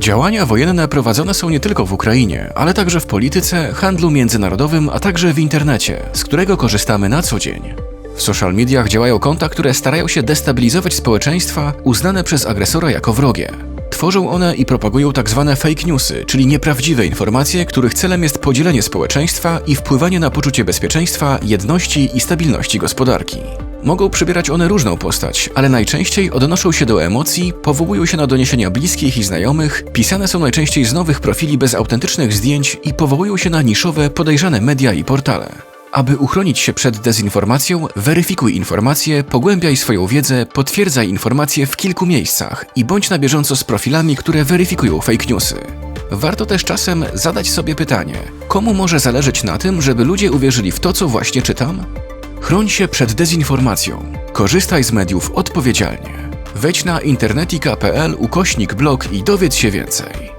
Działania wojenne prowadzone są nie tylko w Ukrainie, ale także w polityce, handlu międzynarodowym, a także w internecie, z którego korzystamy na co dzień. W social mediach działają konta, które starają się destabilizować społeczeństwa uznane przez agresora jako wrogie. Tworzą one i propagują tak zwane fake newsy, czyli nieprawdziwe informacje, których celem jest podzielenie społeczeństwa i wpływanie na poczucie bezpieczeństwa, jedności i stabilności gospodarki. Mogą przybierać one różną postać, ale najczęściej odnoszą się do emocji, powołują się na doniesienia bliskich i znajomych, pisane są najczęściej z nowych profili bez autentycznych zdjęć i powołują się na niszowe, podejrzane media i portale. Aby uchronić się przed dezinformacją, weryfikuj informacje, pogłębiaj swoją wiedzę, potwierdzaj informacje w kilku miejscach i bądź na bieżąco z profilami, które weryfikują fake newsy. Warto też czasem zadać sobie pytanie: komu może zależeć na tym, żeby ludzie uwierzyli w to, co właśnie czytam? Chroń się przed dezinformacją. Korzystaj z mediów odpowiedzialnie. Wejdź na internetika.pl ukośnik blog i dowiedz się więcej.